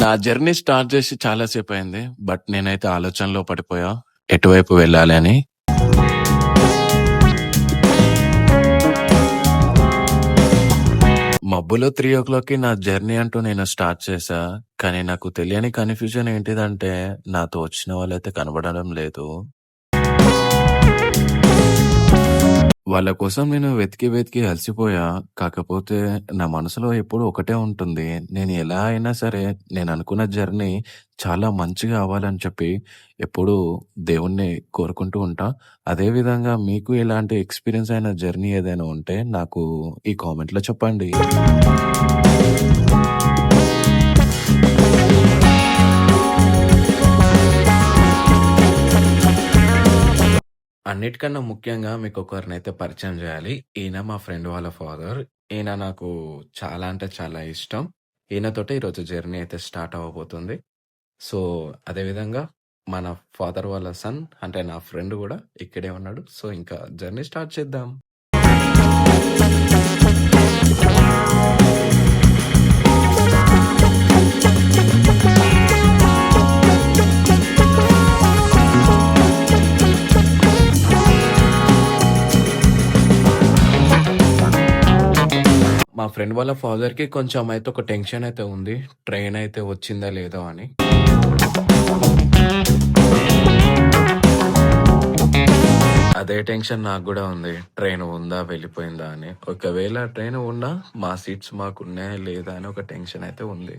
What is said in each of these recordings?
నా journey start చేసి చాలా సేపు అయింది బట్ నేనైతే ఆలోచనలో పడిపోయా. ఎటువైపు వెళ్ళాలి అని? మబ్బులో త్రీ ఓ క్లాక్కి నా జర్నీ అంటూ నేను స్టార్ట్ చేశా కానీ నాకు తెలియని కన్ఫ్యూజన్ ఏంటిదంటే నాతో వచ్చిన వాళ్ళైతే కనబడడం లేదు. వాళ్ళ కోసం నేను వెతికి వెతికి అలసిపోయా. కాకపోతే నా మనసులో ఎప్పుడూ ఒకటే ఉంటుంది. నేను ఎలా అయినా సరే నేను అనుకున్న జర్నీ చాలా మంచిగా అవ్వాలని చెప్పి ఎప్పుడూ దేవుణ్ణి కోరుకుంటూ ఉంటా. అదేవిధంగా మీకు ఇలాంటి ఎక్స్‌పీరియన్స్ అయిన జర్నీ ఏదైనా ఉంటే నాకు ఈ కామెంట్‌లో చెప్పండి. అన్నిటికన్నా ముఖ్యంగా మీకొకరినైతే పరిచయం చేయాలి ఈయన మా ఫ్రెండ్ వాళ్ళ ఫాదర్. ఈయన నాకు చాలా అంటే చాలా ఇష్టం. ఈయనతోటే ఈరోజు జర్నీ అయితే స్టార్ట్ అవ్వబోతుంది. సో, అదేవిధంగా మన ఫాదర్ వాళ్ళ సన్ అంటే నా ఫ్రెండ్ గూడా ఇక్కడే ఉన్నాడు. సో, ఇంకా జర్నీ స్టార్ట్ చేద్దాం. ఫ్రెండ్ వాళ్ళ ఫాదర్‌కి కొంచెం అయితే ఒక టెన్షన్ అయితే ఉంది. ట్రైన్ అయితే వచ్చిందా లేదో అని. అదే టెన్షన్ నాకు గూడా ఉంది. ట్రైన్ ఉందా? వెళ్ళిపోయిందా అని. ఒకవేళ ట్రైన్ ఉన్నా మా సీట్స్ మాకున్నాయా లేదా అని ఒక టెన్షన్ అయితే ఉంది.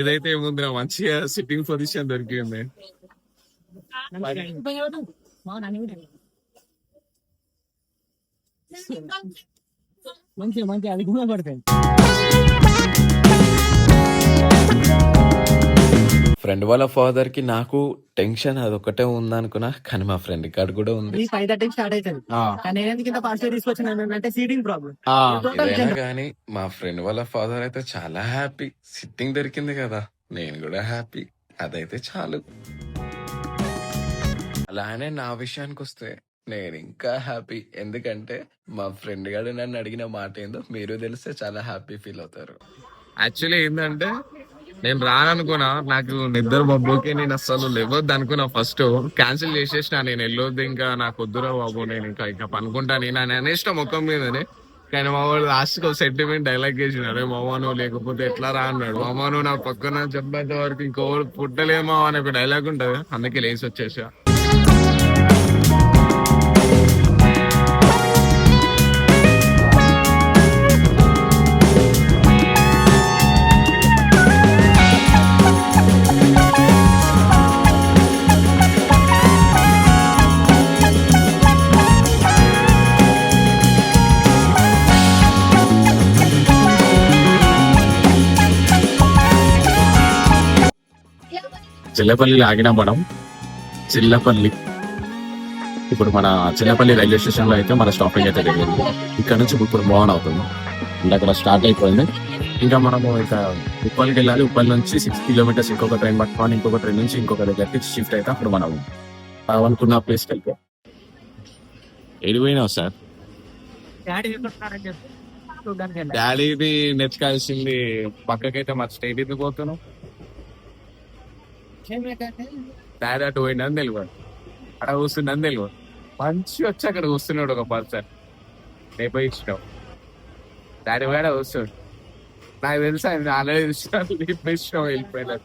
ఏదైతే ఏముందిరా మంచిగా సిట్టింగ్ పొజిషన్ దొరికింది మంచిగా మంచిగా అది కూడా పడతాయి ఫ్రెండ్ వాళ్ళ ఫాదర్‌కి నాకు టెన్షన్ అదొక్కటే ఉందనుకున్నా. కానీ మా ఫ్రెండ్ కాడ గూడా ఉంది. ఫైవ్ థర్టీకి స్టార్ట్ అవుతుంది కానీ నేను ఎందుకు ఇంత ఫాస్ట్ తీసుకొచ్చిన అంటే సీటింగ్ ప్రాబ్లం ఏదైనా గానీ మా ఫ్రెండ్ వాళ్ళ ఫాదర్ అయితే చాలా హ్యాపీ. సిట్టింగ్ దొరికింది గదా! నేను గూడా హ్యాపీ. అదైతే చాలు. అలానే నా నేను ఇంకా హ్యాపీ. ఎందుకంటే మా ఫ్రెండ్ గారు నన్ను అడిగిన మాట ఏందో మీరు తెలిస్తే చాలా హ్యాపీ ఫీల్ అవుతారు. యాక్చువల్లీ ఏంటంటే నేను రాననుకున్నా నాకు నిద్ర బొబ్బుకి నేను అసలు లేవద్దు అనుకున్నా ఫస్ట్. క్యాన్సిల్ చేసేసిన నేను వెళ్ళొద్దు ఇంకా నాకు వద్దురా బాబు నేను ఇంకా ఇంకా పనుకుంటా నేను అని అనేసిన ముఖం మీదనే. కానీ మా వాడు లాస్ట్ ఒక సెంటిమెంట్ డైలాగ్ చేసిన అరే మామాను లేకపోతే ఎట్లా రా అన్నాడు. మామాను నా పక్కన చెప్పేంత వరకు ఇంకో పుట్టలేమో అనే ఒక డైలాగ్ ఉంటది. అందుకే లేచి వచ్చేసా. చిల్లపల్లి ఆగిన మనం చిల్లపల్లి. ఇప్పుడు మన చిల్లపల్లి రైల్వే స్టేషన్లో అయితే మన స్టాపింగ్ అయితే జరిగింది. ఇక్కడ నుంచి ఇప్పుడు మోహన్ అవుతుంది. అంటే అక్కడ స్టార్ట్ అయిపోయింది. ఇంకా మనము ఇక ఉప్పల్కి వెళ్ళాలి. ఉప్పల్ నుంచి సిక్స్ కిలోమీటర్స్ ఇంకొక ట్రైన్ పట్టుకొని ఇంకొక ట్రైన్ నుంచి ఇంకొక దగ్గరికి షిఫ్ట్ అయితే అప్పుడు మనం అనుకున్న ప్లేస్కి వెళ్ళిపోయాం. ఎడిపోయినావు సార్? డాడీ ఎక్కడున్నారని చెప్పి చూడడానికి వెళ్ళా. డాడీది నెచ్చుకాల్సింది పక్కకైతే మరి స్టేట్ ఎందుకు పోతున్నావు ఏమిటంటే, డాడీ అటు పోయిందని తెలియదు అక్కడ కూర్చుందని తెలియదు మంచి వచ్చి అక్కడ కూర్చున్నాడు ఒక పర్సన్. రేపు ఇచ్చినావు దాని కూడా కూర్చోడు నాకు తెలుసా ఆయన ఆల్రెడీ ఇచ్చినావు రేపు ఇచ్చినావు వెళ్ళిపోయినా.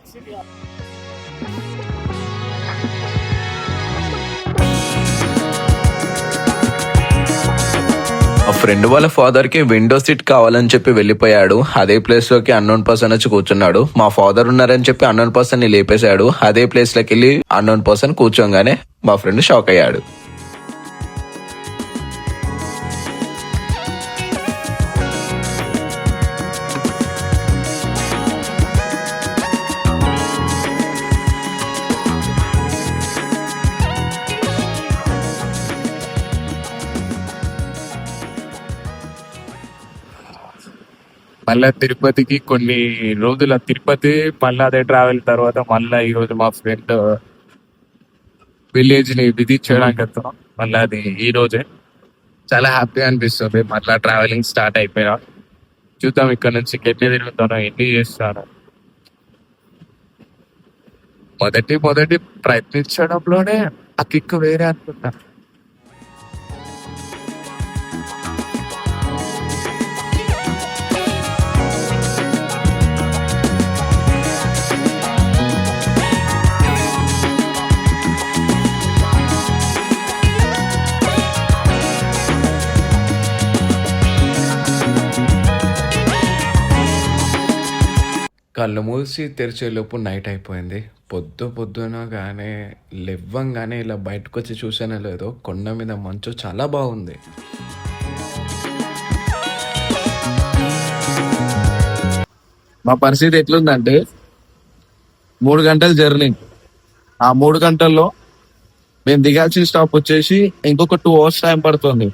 ఫ్రెండ్ వాళ్ళ ఫాదర్కి విండో సీట్ కావాలని చెప్పి వెళ్ళిపోయాడు. అదే ప్లేస్లోకి అన్నోన్ పర్సన్ వచ్చి కూర్చున్నాడు. మా ఫాదర్ ఉన్నారని చెప్పి అన్నోన్ పర్సన్ని లేపేశాడు. అదే ప్లేస్లోకి వెళ్ళి అన్నోన్ పర్సన్ కూర్చోగానే మా ఫ్రెండ్ షాక్ అయ్యాడు. మళ్ళా తిరుపతికి కొన్ని రోజుల తిరుపతి మళ్ళీ అదే ట్రావెల్ తర్వాత మళ్ళా ఈరోజు మా ఫ్రెండ్ విలేజ్ని విజిట్ చేయడానికి వెళ్తున్నాం. మళ్ళీ అది ఈ రోజే. చాలా హ్యాపీ అనిపిస్తుంది. మళ్ళా ట్రావెలింగ్ స్టార్ట్ అయిపోయా చూద్దాం ఇక్కడ నుంచి ఎన్ని తిరుగుతానో ఎన్ని చేస్తాను. మొదటి మొదటి ప్రయత్నించడంలోనే ఆ కిక్ వేరే అనుకుంటా. కళ్ళు మూసి తెరిచేలోపు నైట్ అయిపోయింది. పొద్దు పొద్దున కానీ లేవ్వంగానే ఇలా బయటకు వచ్చి చూసానే లేదో కొండ మీద మంచు చాలా బాగుంది. మా పరిస్థితి ఎట్లుందంటే మూడు గంటల జర్నీ. ఆ మూడు గంటల్లో మేము దిగాల్సిన స్టాప్ వచ్చేసి ఇంకొక టూ అవర్స్ టైం పడుతుంది.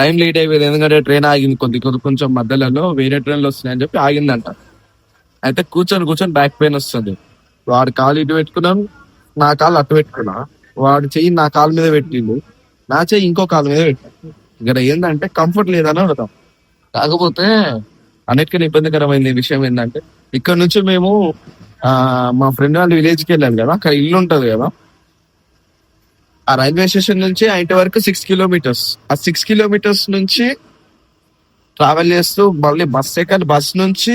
టైం లేట్ అయిపోయింది ఎందుకంటే ట్రైన్ ఆగింది కొద్ది కొద్ది కొంచెం మధ్యలో వేరే ట్రైన్లు వస్తున్నాయని చెప్పి ఆగిందంట. అయితే కూర్చొని కూర్చొని బ్యాక్ పెయిన్ వస్తుంది. వాడు కాలు ఇటు పెట్టుకున్నాం నా కాలు అటు పెట్టుకున్నా. వాడు చెయ్యి నా కాలు మీద పెట్టిండు నా చెయ్యి ఇంకో కాలు మీద పెట్టిండు. ఇక్కడ ఏంటంటే కంఫర్ట్ లేదని అడుగుతాం కాకపోతే అన్నిటికీ ఇబ్బందికరమైన విషయం ఏంటంటే ఇక్కడ నుంచి మేము మా ఫ్రెండ్ వాళ్ళ విలేజ్కి వెళ్ళాం కదా అక్కడ ఇల్లు ఉంటుంది కదా. ఆ రైల్వే స్టేషన్ నుంచి ఇంటి వరకు సిక్స్ కిలోమీటర్స్ ఆ సిక్స్ కిలోమీటర్స్ నుంచి ట్రావెల్ చేస్తూ మళ్ళీ బస్ ఎక్కాలి. బస్ నుంచి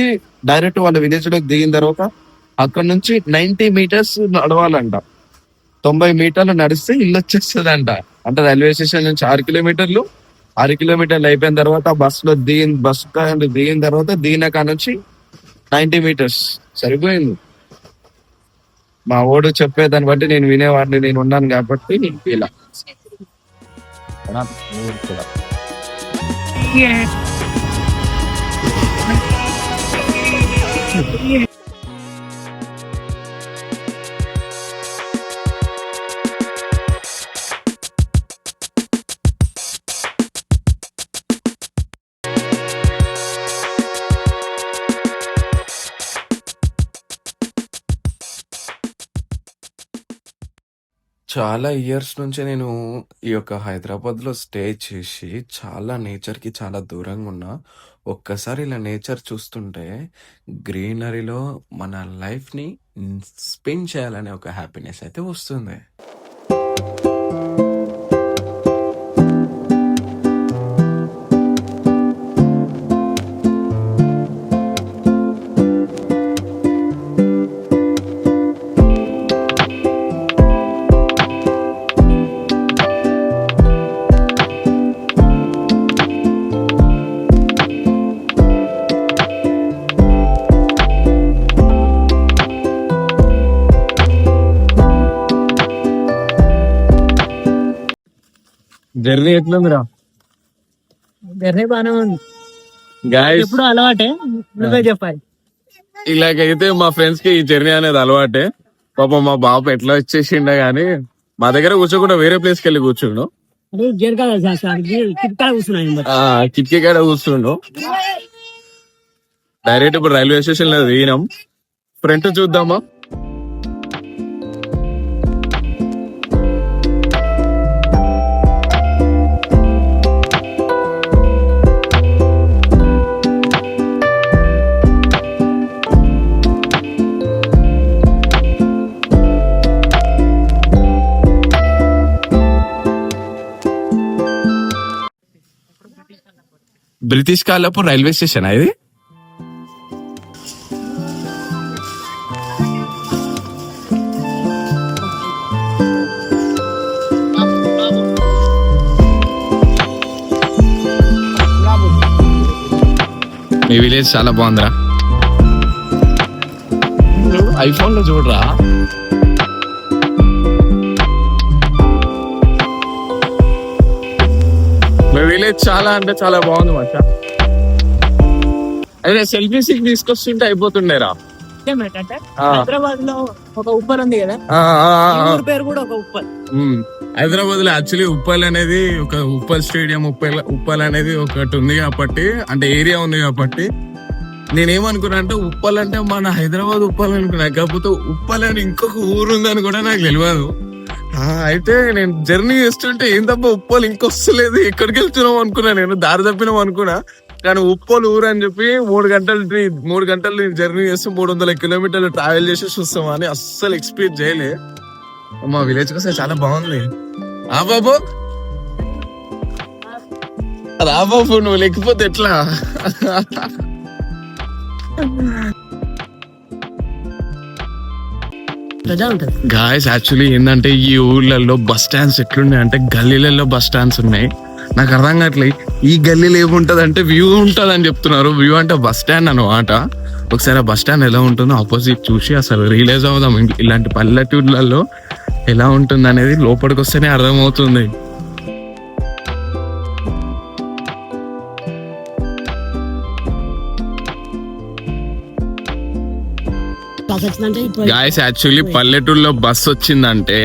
డైరెక్ట్ వాళ్ళ విలేజ్లోకి దిగిన తర్వాత అక్కడ నుంచి నైన్టీ మీటర్స్ నడవాలంట. తొంభై మీటర్లు నడిస్తే ఇల్లు వచ్చేస్తుంది అంట అంటే రైల్వే స్టేషన్ నుంచి ఆరు కిలోమీటర్లు. ఆరు కిలోమీటర్లు అయిపోయిన తర్వాత బస్సులో దిగిన బస్ దిగిన తర్వాత దిగిన కాడ నుంచి నైన్టీ మీటర్స్ సరిపోయింది. మా ఓడు చెప్పేదాన్ని బట్టి నేను వినేవాడిని నేను ఉన్నాను కాబట్టి నేను ఇలా. Yeah. yeah. చాలా ఇయర్స్ నుంచి నేను ఈ యొక్క హైదరాబాద్లో స్టే చేసి చాలా నేచర్కి చాలా దూరంగా ఉన్నా ఒక్కసారి ఇలా నేచర్ చూస్తుంటే గ్రీనరీలో మన లైఫ్ని స్పెండ్ చేయాలనే ఒక హ్యాపీనెస్ అయితే వస్తుంది. జర్నీ ఎట్లుందిరా? జర్నీ బాగానే ఉంది. గాయస్ ఎప్పుడు అలవాటే? నువ్వే చెప్పాలి. ఇలాగైతే మా ఫ్రెండ్స్కి ఈ జర్నీ అనేది అలవాటే. పాపం మా బాబు ఎట్లా వచ్చేసిండే గానీ మా దగ్గర కూర్చోకుండా వేరే ప్లేస్కి వెళ్ళి కూర్చుండు కిటికీ కాడ కూర్చుండు. డైరెక్ట్ ఇప్పుడు రైల్వే స్టేషన్లో దిగినాం. ఫ్రంట్ చూద్దామా? బ్రిటిష్ కాలపు రైల్వే స్టేషన్ ఇది? మీ విలేజ్ చాలా బాగుందిరా. ఐఫోన్లో చూడరా? విలేజ్ చాలా అంటే చాలా బాగుంది మచ్చ అదే సెల్ఫీ సిక్ తీసుకొస్తుంటే అయిపోతుండేరా. హైదరాబాద్లో ఒక ఉంది కదా? పేరు కూడా ఒక. హైదరాబాద్లో యాక్చువల్లీ ఉప్పల్ అనేది ఒక ఉప్పల్ స్టేడియం ఉప్పల్ ఉప్పల్ అనేది ఒకటి ఉంది కాబట్టి అంటే ఏరియా ఉంది కాబట్టి నేనేమనుకున్నా అంటే ఉప్పల్ అంటే మన హైదరాబాద్ ఉప్పల్ అనుకున్నా కాకపోతే ఉప్పల్ అని ఇంకొక ఊరు ఉందని కూడా నాకు తెలియదు. అయితే నేను జర్నీ చేస్తుంటే ఏం తప్ప ఉప్పల్ ఇంకొస్తలేదు. ఎక్కడికి వెళ్తున్నాం అనుకున్నా నేను దారి తప్పినాం అనుకున్నా. కానీ ఉప్పోలు ఊరు అని చెప్పి మూడు గంటలు మూడు గంటలు జర్నీ చేసి మూడు వందల కిలోమీటర్లు ట్రావెల్ చేసి చూస్తాం అని అస్సలు ఎక్స్పీరియన్స్ చేయలే. మా విలేజ్ కోసం చాలా బాగుంది. ఆ బాబు. రా బాబు నువ్వు లేకపోతే ఎట్లా? ప్రజా ఉంటది గాయస్ యాక్చువల్లీ ఏంటంటే ఈ ఊర్లలో బస్ స్టాండ్స్ ఎట్లున్నాయి అంటే గల్లీలలో బస్ స్టాండ్స్ ఉన్నాయి. నాకు అర్థం కావట్లేదు. ఈ గల్లీలో ఏముంటది అంటే వ్యూ ఉంటది అని చెప్తున్నారు. వ్యూ అంటే బస్ స్టాండ్ అనమాట ఒకసారి ఆ బస్ స్టాండ్ ఎలా ఉంటుందో ఆపోజిట్ చూసి అసలు రియలైజ్ అవుదాం. ఇలాంటి పల్లెటూర్లలో ఎలా ఉంటుంది అనేది లోపలికి వస్తేనే అర్థమవుతుంది. బస్ వచ్చిందంటే ఇప్పుడు గాయస్ యాక్చువల్లీ పల్లెటూరులో బస్ వచ్చిందంటే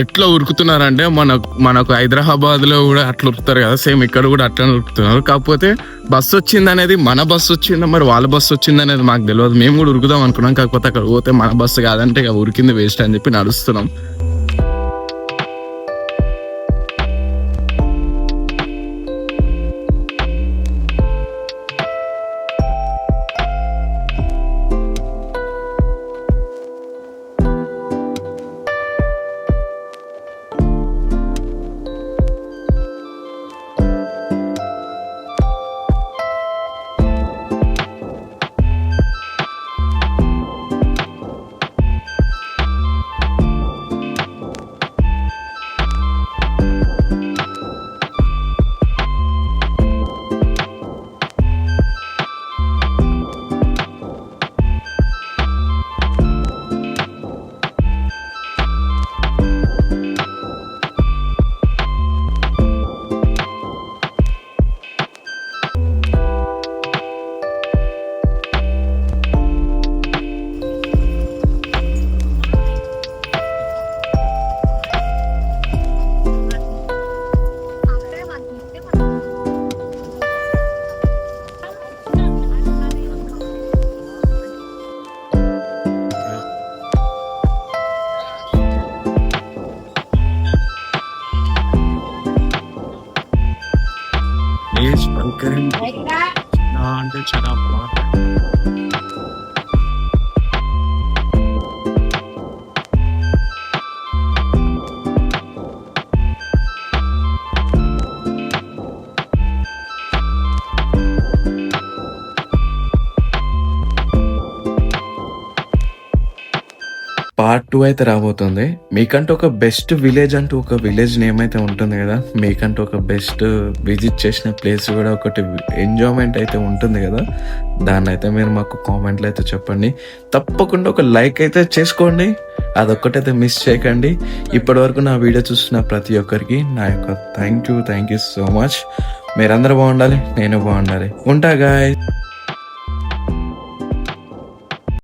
ఎట్లా ఉరుకుతున్నారంటే మన మనకు హైదరాబాద్లో కూడా అట్లా ఉరుకుతారు కదా సేమ్ ఇక్కడ కూడా అట్లా ఉరుకుతున్నారు. కాకపోతే బస్ వచ్చింది అనేది మన బస్ వచ్చిందా మరి వాళ్ళ బస్ వచ్చింది అనేది మాకు తెలియదు మేము కూడా ఉరుకుదాం అనుకున్నాం కాకపోతే అక్కడ పోతే మన బస్సు కాదంటే ఇక ఉరికింది వేస్ట్ అని చెప్పి నడుస్తున్నాం. అంటే చాలా పార్ట్ టూ అయితే రాబోతుంది. మీకంటూ ఒక బెస్ట్ విలేజ్ అంటూ ఒక విలేజ్ నేమ్ అయితే ఉంటుంది కదా. మీకంటూ ఒక బెస్ట్ విజిట్ చేసిన ప్లేస్ కూడా ఒకటి ఎంజాయ్మెంట్ అయితే ఉంటుంది కదా. దాన్ని అయితే మీరు మాకు కామెంట్లో అయితే చెప్పండి. తప్పకుండా ఒక లైక్ అయితే చేసుకోండి. అదొక్కటైతే మిస్ చేయకండి. ఇప్పటి వరకు నా వీడియో చూస్తున్న ప్రతి ఒక్కరికి నా యొక్క thank you thank you so much మీరందరూ బాగుండాలి నేను బాగుండాలి. ఉంటా గాయ్